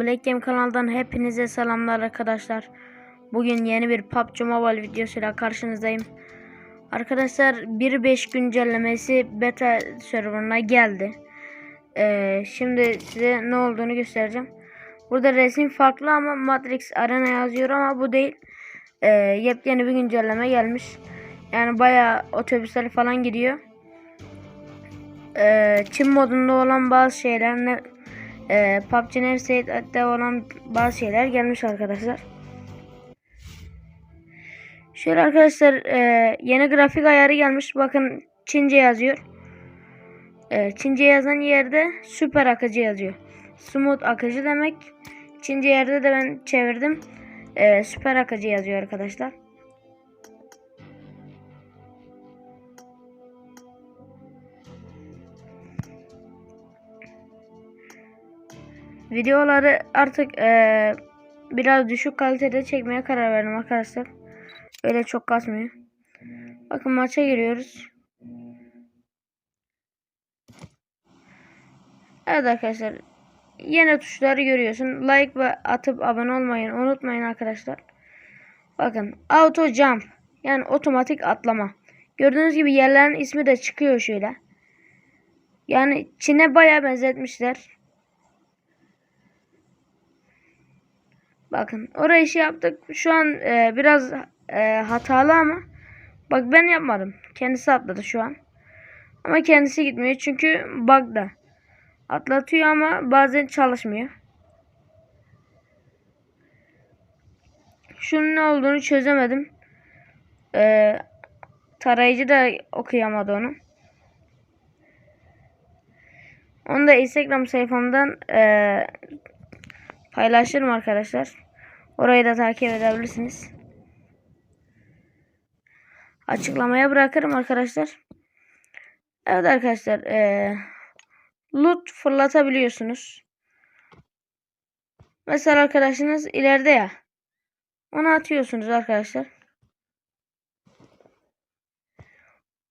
Black Game kanalından hepinize selamlar arkadaşlar. Bugün yeni bir PUBG Mobile videosuyla karşınızdayım. Arkadaşlar 1.5 güncellemesi beta serverına geldi. Ee, şimdi size ne olduğunu göstereceğim. Burada resim farklı ama Matrix Arena yazıyor ama bu değil. Ee, yepyeni bir güncelleme gelmiş. Yani bayağı otobüsler falan gidiyor. Ee, Çin modunda olan bazı şeyler ne e, PUBG Nefsiyet'te olan bazı şeyler gelmiş arkadaşlar. Şöyle arkadaşlar e, yeni grafik ayarı gelmiş. Bakın Çince yazıyor. E, Çince yazan yerde süper akıcı yazıyor. Smooth akıcı demek. Çince yerde de ben çevirdim. E, süper akıcı yazıyor arkadaşlar. Videoları artık eee, biraz düşük kalitede çekmeye karar verdim arkadaşlar. Öyle çok kasmıyor. Bakın maça giriyoruz. Evet arkadaşlar. Yeni tuşları görüyorsun. Like ve atıp abone olmayı unutmayın arkadaşlar. Bakın auto jump yani otomatik atlama. Gördüğünüz gibi yerlerin ismi de çıkıyor şöyle. Yani Çin'e bayağı benzetmişler. Bakın orayı şey yaptık. Şu an e, biraz e, hatalı ama bak ben yapmadım. Kendisi atladı şu an. Ama kendisi gitmiyor çünkü bug'da. Atlatıyor ama bazen çalışmıyor. Şunun ne olduğunu çözemedim. E, tarayıcı da okuyamadı onu. Onu da Instagram sayfamdan e, paylaşırım arkadaşlar. Orayı da takip edebilirsiniz. Açıklamaya bırakırım arkadaşlar. Evet arkadaşlar. Ee, loot fırlatabiliyorsunuz. Mesela arkadaşınız ileride ya. Onu atıyorsunuz arkadaşlar.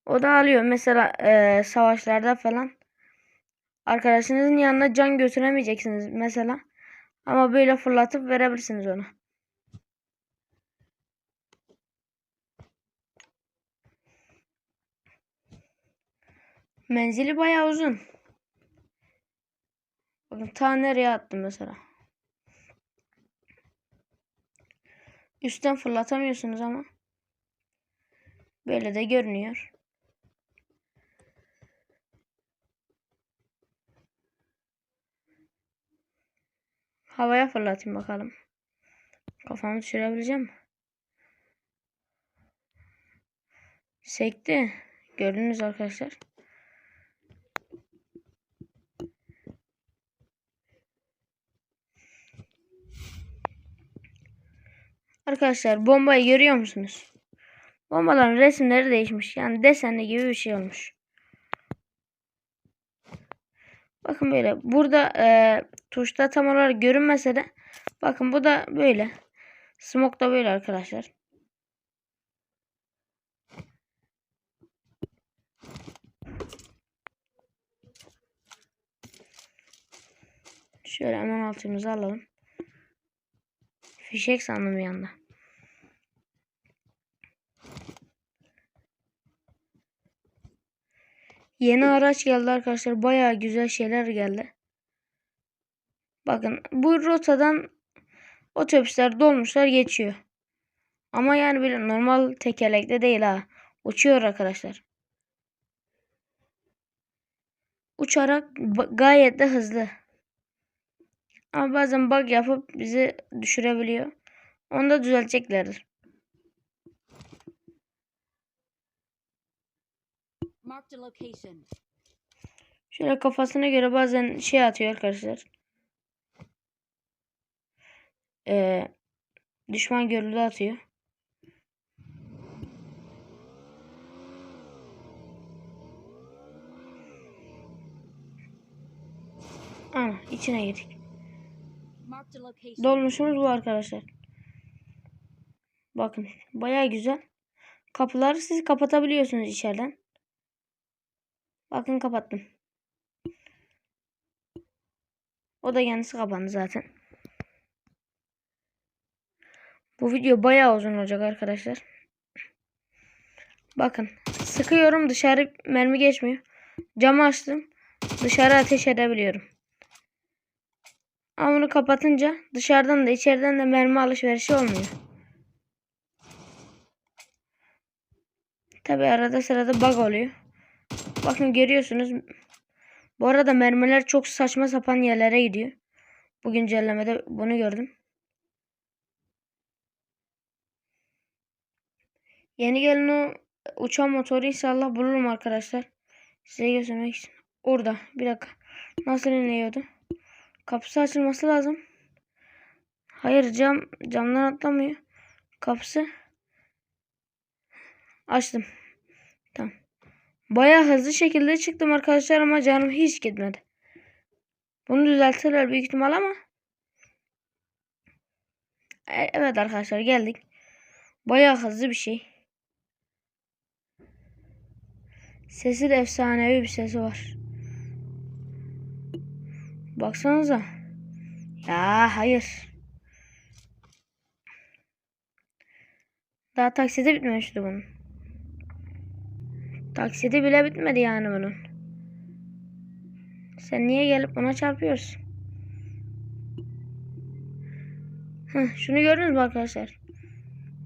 O da alıyor. Mesela ee, savaşlarda falan. Arkadaşınızın yanına can götüremeyeceksiniz mesela. Ama böyle fırlatıp verebilirsiniz ona. Menzili bayağı uzun. Bakın ta nereye attım mesela. Üstten fırlatamıyorsunuz ama. Böyle de görünüyor. Havaya fırlatayım bakalım. Kafamı düşürebileceğim mi? Sekti. Gördünüz arkadaşlar. Arkadaşlar bombayı görüyor musunuz? Bombaların resimleri değişmiş. Yani desenli gibi bir şey olmuş. Bakın böyle. Burada e, tuşta tam olarak görünmese de bakın bu da böyle. Smoke da böyle arkadaşlar. Şöyle hemen altımızı alalım. Fişek sandım bir anda. Yeni araç geldi arkadaşlar. Bayağı güzel şeyler geldi. Bakın bu rotadan otobüsler dolmuşlar geçiyor. Ama yani böyle normal tekerlekte değil ha. Uçuyor arkadaşlar. Uçarak gayet de hızlı. Ama bazen bug yapıp bizi düşürebiliyor. Onu da düzelteceklerdir. Şöyle kafasına göre bazen şey atıyor arkadaşlar. Ee, düşman görüldü atıyor. Ana içine girdik. Dolmuşumuz bu arkadaşlar. Bakın baya güzel. Kapıları siz kapatabiliyorsunuz içeriden. Bakın kapattım. O da kendisi kapandı zaten. Bu video bayağı uzun olacak arkadaşlar. Bakın sıkıyorum dışarı mermi geçmiyor. Camı açtım. Dışarı ateş edebiliyorum. Ama bunu kapatınca dışarıdan da içeriden de mermi alışverişi olmuyor. Tabi arada sırada bug oluyor. Bakın görüyorsunuz. Bu arada mermiler çok saçma sapan yerlere gidiyor. Bu güncellemede bunu gördüm. Yeni gelen o uçan motoru inşallah bulurum arkadaşlar. Size göstermek için. Orada. Bir dakika. Nasıl iniyordu? Kapısı açılması lazım. Hayır cam camdan atlamıyor. Kapısı. Açtım. Bayağı hızlı şekilde çıktım arkadaşlar ama canım hiç gitmedi. Bunu düzeltirler büyük ihtimal ama. E- Evet arkadaşlar geldik. Bayağı hızlı bir şey. Sesi de efsanevi bir sesi var. Baksanıza. Ya hayır. Daha taksidi bitmemişti bunun. Taksidi bile bitmedi yani bunun. Sen niye gelip ona çarpıyorsun? Heh, şunu gördünüz mü arkadaşlar?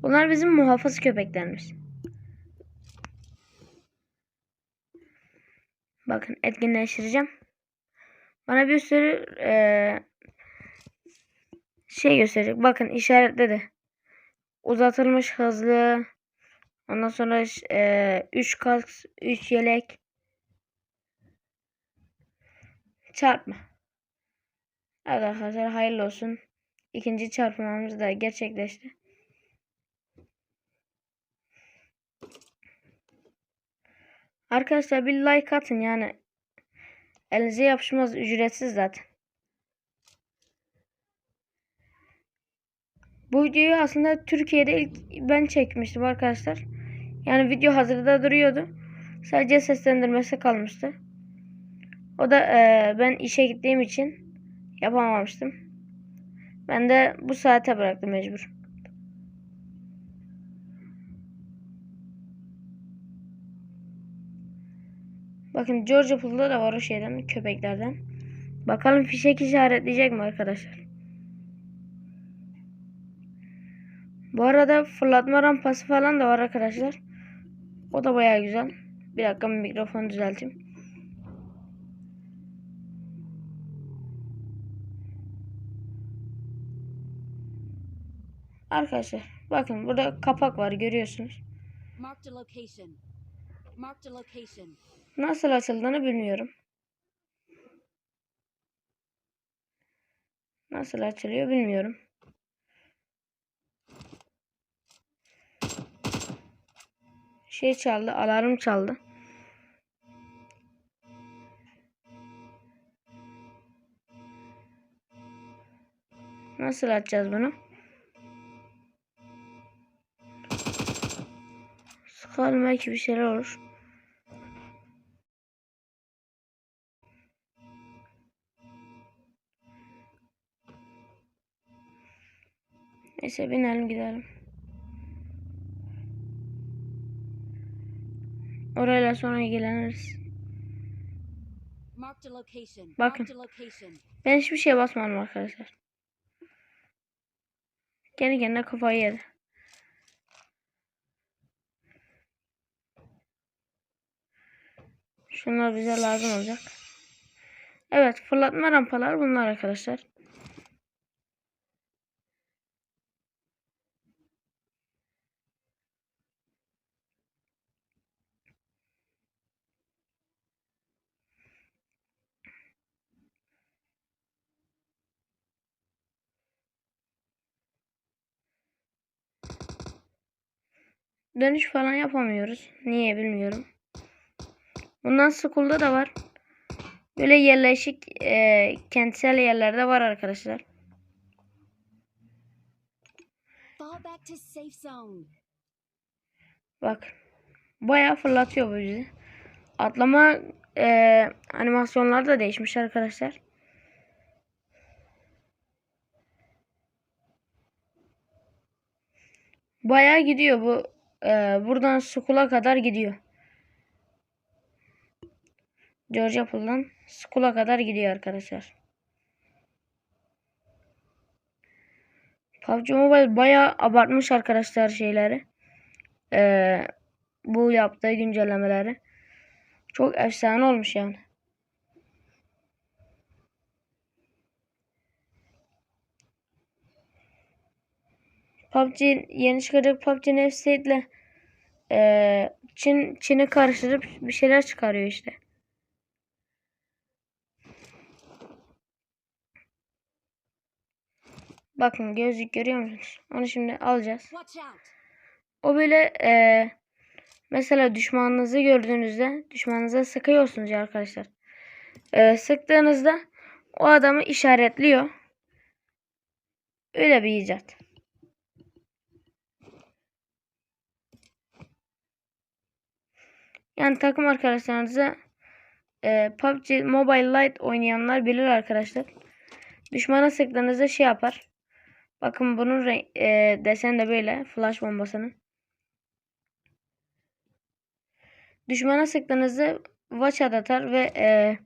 Bunlar bizim muhafız köpeklerimiz. Bakın etkinleştireceğim. Bana bir sürü eee, şey gösterecek. Bakın işaretledi. Uzatılmış hızlı. Ondan sonra eee 3 kask, 3 yelek. Çarpma. Evet arkadaşlar hayırlı olsun. İkinci çarpmamız da gerçekleşti. Arkadaşlar bir like atın yani. Elinize yapışmaz ücretsiz zaten. Bu videoyu aslında Türkiye'de ilk ben çekmiştim arkadaşlar. Yani video hazırda duruyordu. Sadece seslendirmesi kalmıştı. O da eee, ben işe gittiğim için yapamamıştım. Ben de bu saate bıraktım mecbur. Bakın Georgia Pool'da da var o şeyden köpeklerden. Bakalım fişek işaretleyecek mi arkadaşlar? Bu arada fırlatma rampası falan da var arkadaşlar. O da baya güzel. Bir dakika mikrofonu düzelteyim. Arkadaşlar bakın burada kapak var görüyorsunuz. Nasıl açıldığını bilmiyorum. Nasıl açılıyor bilmiyorum. Şey çaldı, alarm çaldı. Nasıl açacağız bunu? Sıkalım belki bir şeyler olur. Neyse binelim gidelim. Orayla sonra ilgileniriz. Bakın. Ben hiçbir şeye basmadım arkadaşlar. Kendi kendine kafayı yedi. Şunlar bize lazım olacak. Evet fırlatma rampalar bunlar arkadaşlar. Dönüş falan yapamıyoruz. Niye bilmiyorum. Bundan School'da da var. Böyle yerleşik e, kentsel yerlerde var arkadaşlar. Bak. Bayağı fırlatıyor bu bizi. Atlama e, animasyonları da değişmiş arkadaşlar. Bayağı gidiyor bu. Ee, buradan Skull'a kadar gidiyor. George Apple'dan Skull'a kadar gidiyor arkadaşlar. PUBG Mobile bayağı abartmış arkadaşlar şeyleri. Ee, bu yaptığı güncellemeleri. Çok efsane olmuş yani. PUBG yeni çıkacak PUBG Nefsite ile eee Çin Çin'i karıştırıp bir şeyler çıkarıyor işte. Bakın gözlük görüyor musunuz? Onu şimdi alacağız. O böyle eee, mesela düşmanınızı gördüğünüzde düşmanınıza sıkıyorsunuz ya arkadaşlar. Eee, sıktığınızda o adamı işaretliyor. Öyle bir icat. Yani takım arkadaşlarınıza eee PUBG Mobile Lite oynayanlar bilir arkadaşlar. Düşmana sıktığınızda şey yapar. Bakın bunun renk, eee, deseni de böyle. Flash bombasının. Düşmana sıktığınızda watch ad atar ve eee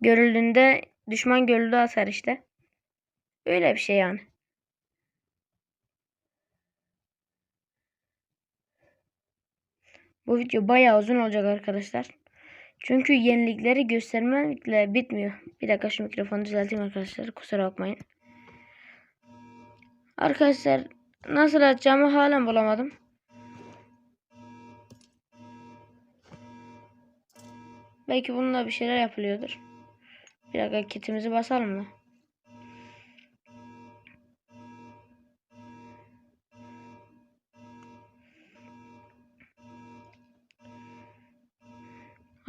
görüldüğünde düşman görüldü atar işte. Öyle bir şey yani. Bu video bayağı uzun olacak arkadaşlar. Çünkü yenilikleri göstermekle bitmiyor. Bir dakika şu mikrofonu düzelteyim arkadaşlar. Kusura bakmayın. Arkadaşlar nasıl açacağımı halen bulamadım. Belki bununla bir şeyler yapılıyordur. Bir dakika kitimizi basalım mı?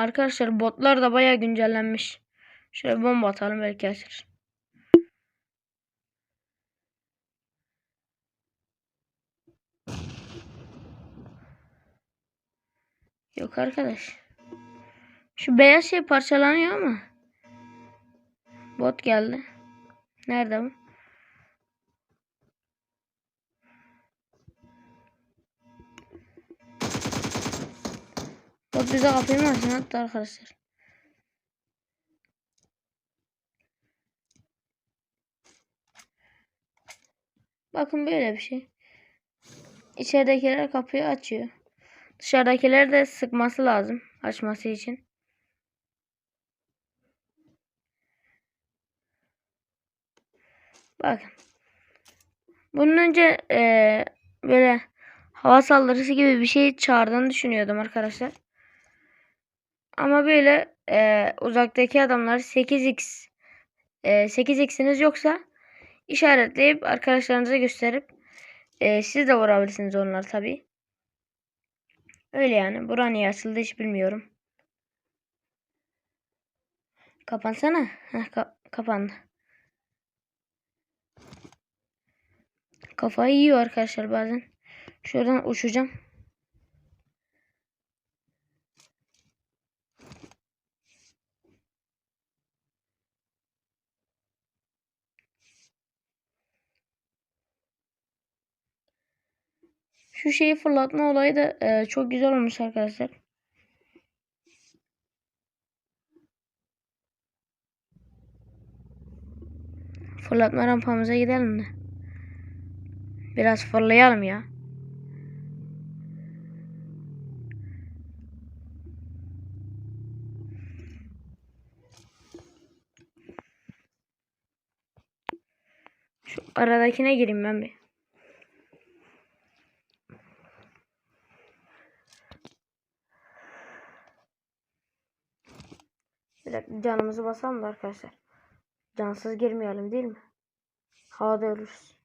Arkadaşlar botlar da bayağı güncellenmiş. Şöyle bomba atalım belki açılır. Yok arkadaş. Şu beyaz şey parçalanıyor ama. Bot geldi. Nerede bu? Bot bize kapıyı mı açsın hatta arkadaşlar? Bakın böyle bir şey. İçeridekiler kapıyı açıyor. Dışarıdakiler de sıkması lazım açması için. Bakın. Bunun önce eee, böyle hava saldırısı gibi bir şey çağırdığını düşünüyordum arkadaşlar. Ama böyle eee, uzaktaki adamlar 8x eee, 8x'iniz yoksa işaretleyip arkadaşlarınıza gösterip eee, siz de vurabilirsiniz onlar tabii. Öyle yani. Bura niye açıldı hiç bilmiyorum. Kapansana. Heh, ka- kapandı. Kafayı yiyor arkadaşlar bazen. Şuradan uçacağım. Şu şeyi fırlatma olayı da e, çok güzel olmuş arkadaşlar. Fırlatma rampamıza gidelim de. Biraz fırlayalım ya. Şu aradakine gireyim ben bir. Bir canımızı basalım da arkadaşlar. Cansız girmeyelim değil mi? Havada ölürüz.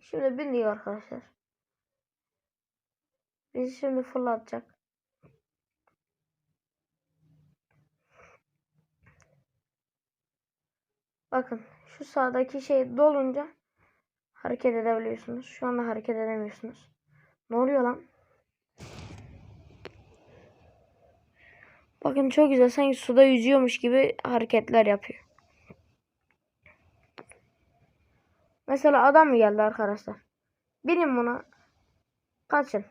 Şimdi biniyor arkadaşlar. Bizi şimdi fırlatacak. Bakın şu sağdaki şey dolunca hareket edebiliyorsunuz. Şu anda hareket edemiyorsunuz. Ne oluyor lan? Bakın çok güzel. Sanki suda yüzüyormuş gibi hareketler yapıyor. Mesela adam mı geldi arkadaşlar? Binin buna. Kaçın.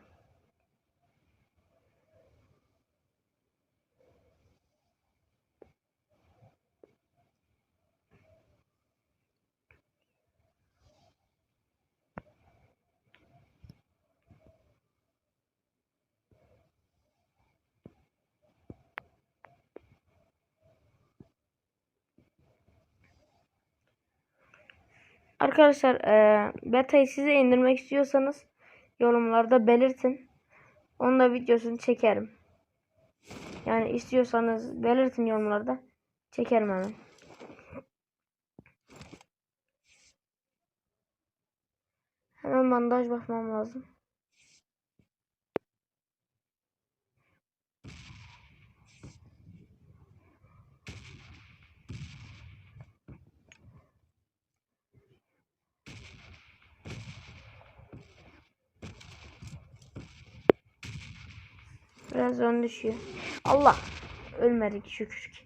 Arkadaşlar eee beta'yı size indirmek istiyorsanız yorumlarda belirtin. Onun da videosunu çekerim. Yani istiyorsanız belirtin yorumlarda. Çekerim hemen. Hemen bandaj bakmam lazım. Biraz ön düşüyor. Allah. Ölmedik şükür ki.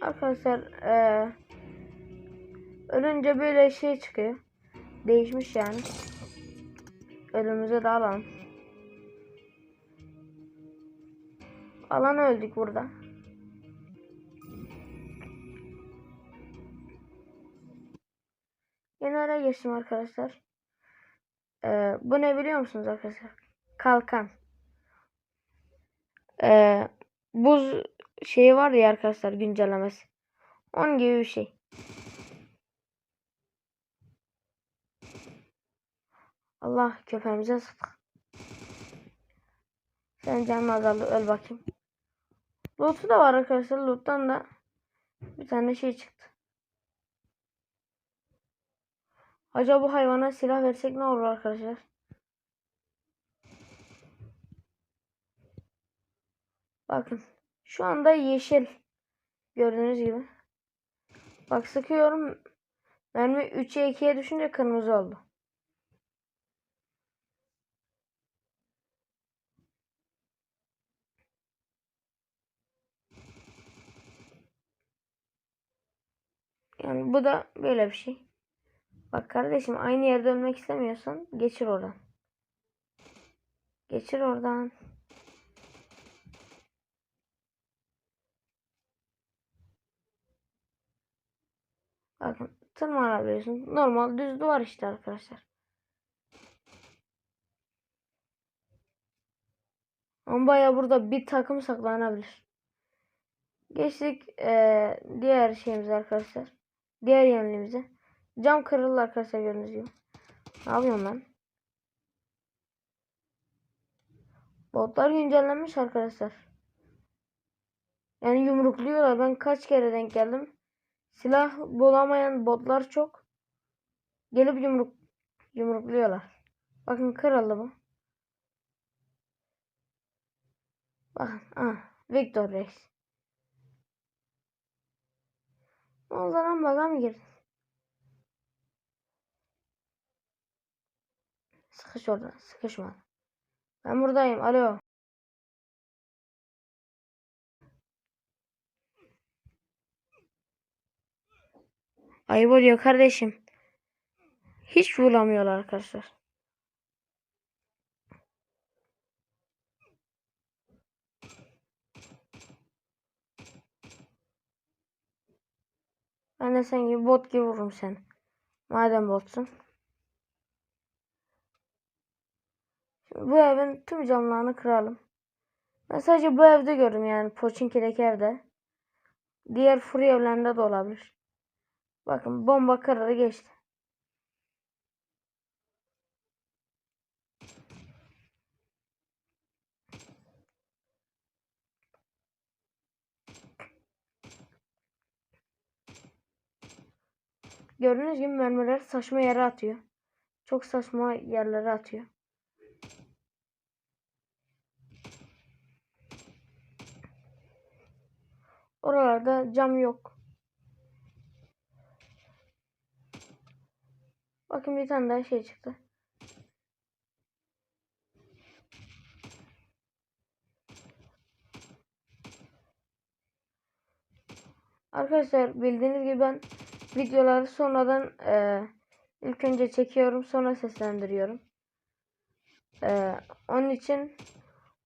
Arkadaşlar eee ölünce böyle şey çıkıyor. Değişmiş yani. Ölümüze de alalım. Alan öldük burada. Yeni ara geçtim arkadaşlar. Ee, bu ne biliyor musunuz arkadaşlar? Kalkan. Ee, buz şeyi var ya arkadaşlar güncellemesi. Onun gibi bir şey. Allah köpeğimize sıktık. Sen canın azaldı öl bakayım. Loot'u da var arkadaşlar. Loot'tan da bir tane şey çıktı. Acaba bu hayvana silah versek ne olur arkadaşlar? Bakın. Şu anda yeşil. Gördüğünüz gibi. Bak sıkıyorum. Mermi 3'e 2'ye düşünce kırmızı oldu. Yani bu da böyle bir şey. Bak kardeşim aynı yerde ölmek istemiyorsan geçir oradan. Geçir oradan. Bakın tırmanabiliyorsun. Normal düz duvar işte arkadaşlar. Ama baya burada bir takım saklanabilir. Geçtik eee, diğer şeyimize arkadaşlar. Diğer yeniliğimize. Cam kırıldı arkadaşlar gördüğünüz gibi. Ne yapıyorum lan? Botlar güncellenmiş arkadaşlar. Yani yumrukluyorlar. Ben kaç kere denk geldim. Silah bulamayan botlar çok. Gelip yumruk yumrukluyorlar. Bakın kırıldı bu. Bakın. Ah, Victor Reis. Ne oldu lan baga mı girdin? Sıkış orada. Sıkışma. Ben buradayım. Alo. Ayıp oluyor kardeşim. Hiç vuramıyorlar arkadaşlar. Ben de sen gibi bot gibi vururum seni. Madem botsun. Şimdi bu evin tüm camlarını kıralım. Ben sadece bu evde gördüm yani Poçinki'deki evde. Diğer furi evlerinde de olabilir. Bakın bomba kırıldı geçti. Gördüğünüz gibi mermiler saçma yere atıyor. Çok saçma yerlere atıyor. Oralarda cam yok. Bakın bir tane daha şey çıktı. Arkadaşlar bildiğiniz gibi ben videoları sonradan eee, ilk önce çekiyorum sonra seslendiriyorum. Eee, onun için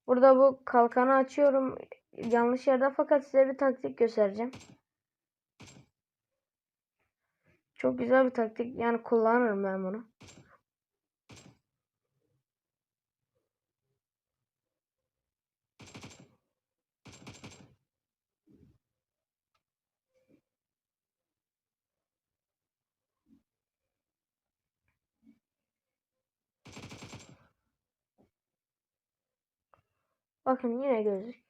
burada bu kalkanı açıyorum yanlış yerde fakat size bir taktik göstereceğim. Çok güzel bir taktik yani kullanırım ben bunu. Bakın yine gözlük.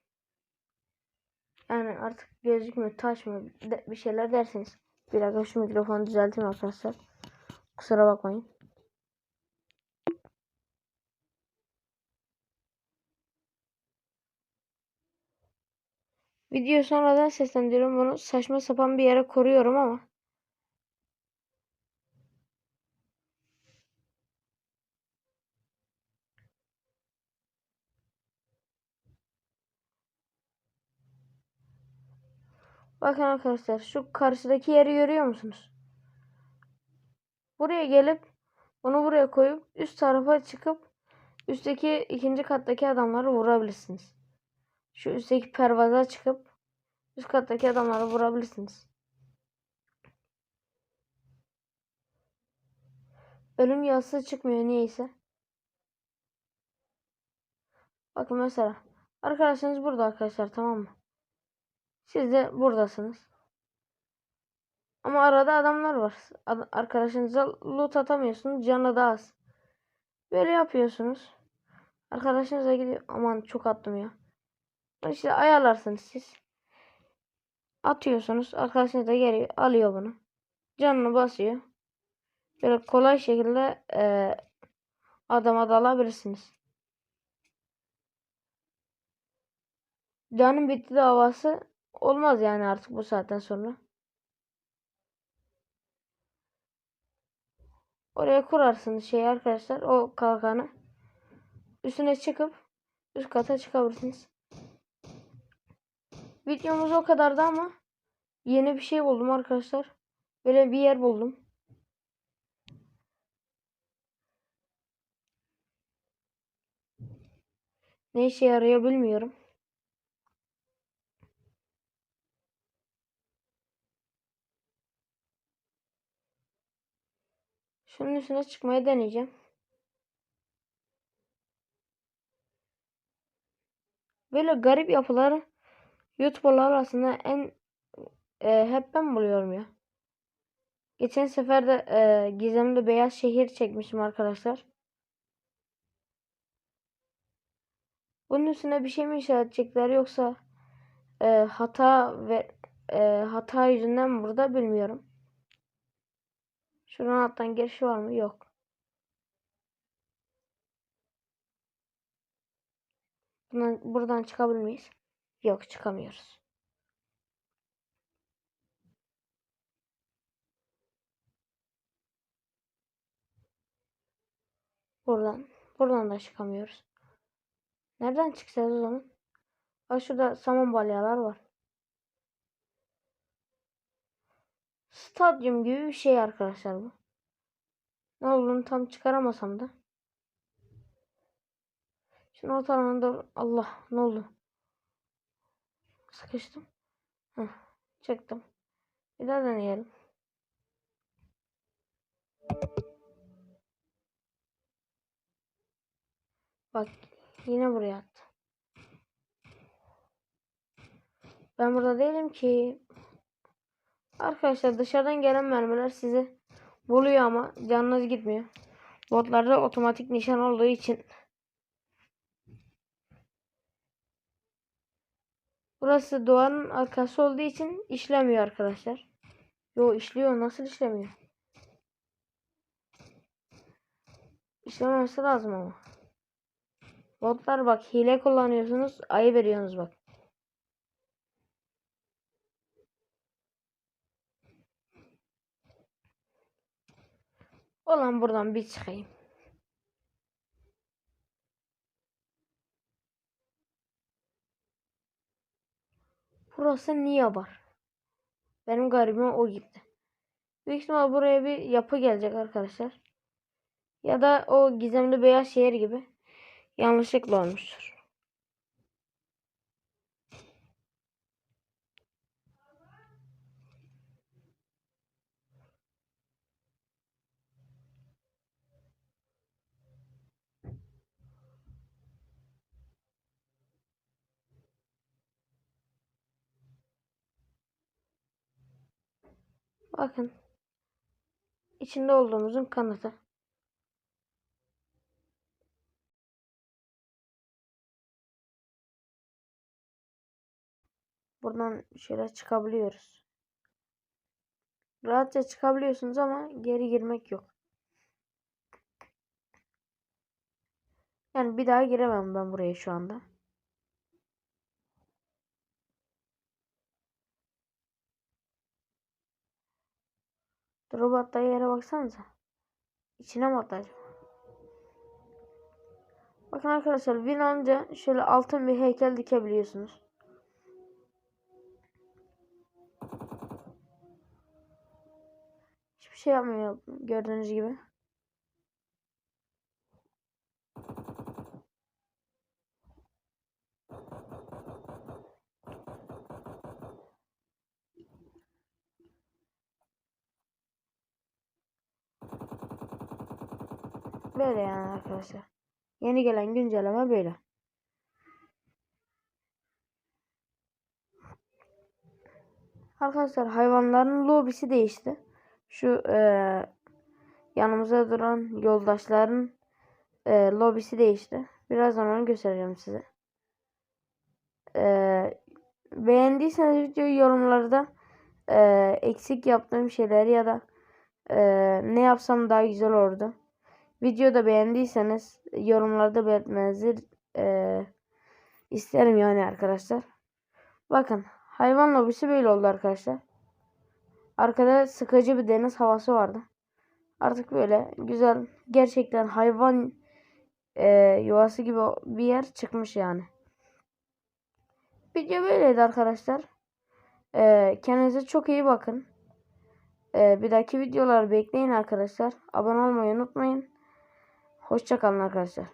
Yani artık gözlük mü taş mı bir şeyler dersiniz. Bir dakika şu mikrofonu düzelteyim arkadaşlar. Kusura bakmayın. Video sonradan seslendiriyorum. Bunu saçma sapan bir yere koruyorum ama. Bakın arkadaşlar şu karşıdaki yeri görüyor musunuz? Buraya gelip bunu buraya koyup üst tarafa çıkıp üstteki ikinci kattaki adamları vurabilirsiniz. Şu üstteki pervaza çıkıp üst kattaki adamları vurabilirsiniz. Ölüm yazısı çıkmıyor niyeyse. Bakın mesela arkadaşınız burada arkadaşlar tamam mı? Siz de buradasınız. Ama arada adamlar var. Ad- arkadaşınıza loot atamıyorsunuz. Canı da az. Böyle yapıyorsunuz. Arkadaşınıza gidiyor. Aman çok attım ya. İşte ayarlarsınız siz. Atıyorsunuz. Arkadaşınız da geliyor. Alıyor bunu. Canını basıyor. Böyle kolay şekilde eee adama dalabilirsiniz. Canın bitti davası olmaz yani artık bu saatten sonra. Oraya kurarsınız şey arkadaşlar o kalkanı. Üstüne çıkıp üst kata çıkabilirsiniz. Videomuz o kadardı ama yeni bir şey buldum arkadaşlar. Böyle bir yer buldum. Ne işe yarıyor bilmiyorum. Şunun üstüne çıkmaya deneyeceğim. Böyle garip yapıları YouTuber'lar arasında en e, hep ben buluyorum ya. Geçen sefer de e, Gizemli Beyaz Şehir çekmişim arkadaşlar. Bunun üstüne bir şey mi inşa edecekler yoksa e, hata ve e, hata yüzünden burada bilmiyorum. Şuradan alttan giriş var mı? Yok. Buradan, buradan çıkabilir miyiz? Yok çıkamıyoruz. Buradan. Buradan da çıkamıyoruz. Nereden çıkacağız o zaman? Bak şurada saman balyalar var. Stadyum gibi bir şey arkadaşlar bu. Ne olduğunu tam çıkaramasam da. Şimdi ortalarına doğru. Allah ne oldu? Sıkıştım. Heh, çıktım. Bir daha deneyelim. Bak yine buraya attı. Ben burada değilim ki. Arkadaşlar dışarıdan gelen mermiler sizi buluyor ama canınız gitmiyor. Botlarda otomatik nişan olduğu için Burası duvarın arkası olduğu için işlemiyor arkadaşlar. Yo işliyor nasıl işlemiyor? İşlememesi lazım ama. Botlar bak hile kullanıyorsunuz ayı veriyorsunuz bak. Olan buradan bir çıkayım. Burası niye var? Benim garibime o gitti. Büyük ihtimal buraya bir yapı gelecek arkadaşlar. Ya da o gizemli beyaz şehir gibi yanlışlıkla olmuştur. Bakın. İçinde olduğumuzun kanıtı. Buradan şöyle çıkabiliyoruz. Rahatça çıkabiliyorsunuz ama geri girmek yok. Yani bir daha giremem ben buraya şu anda. Attığı yere baksanıza. İçine mi attı? Bakın arkadaşlar win alınca şöyle altın bir heykel dikebiliyorsunuz. Hiçbir şey yapmıyor gördüğünüz gibi. Böyle yani arkadaşlar. Yeni gelen güncelleme böyle. Arkadaşlar hayvanların lobisi değişti. Şu eee, yanımıza duran yoldaşların eee, lobisi değişti. Birazdan onu göstereceğim size. Eee, beğendiyseniz videoyu yorumlarda eee, eksik yaptığım şeyleri ya da eee, ne yapsam daha güzel olurdu. Videoda beğendiyseniz yorumlarda belirtmenizi eee, isterim yani arkadaşlar. Bakın hayvan lobisi böyle oldu arkadaşlar. Arkada sıkıcı bir deniz havası vardı. Artık böyle güzel gerçekten hayvan eee, yuvası gibi bir yer çıkmış yani. Video böyleydi arkadaşlar. Eee, kendinize çok iyi bakın. Eee, bir dahaki videoları bekleyin arkadaşlar. Abone olmayı unutmayın. Hoşçakalın arkadaşlar.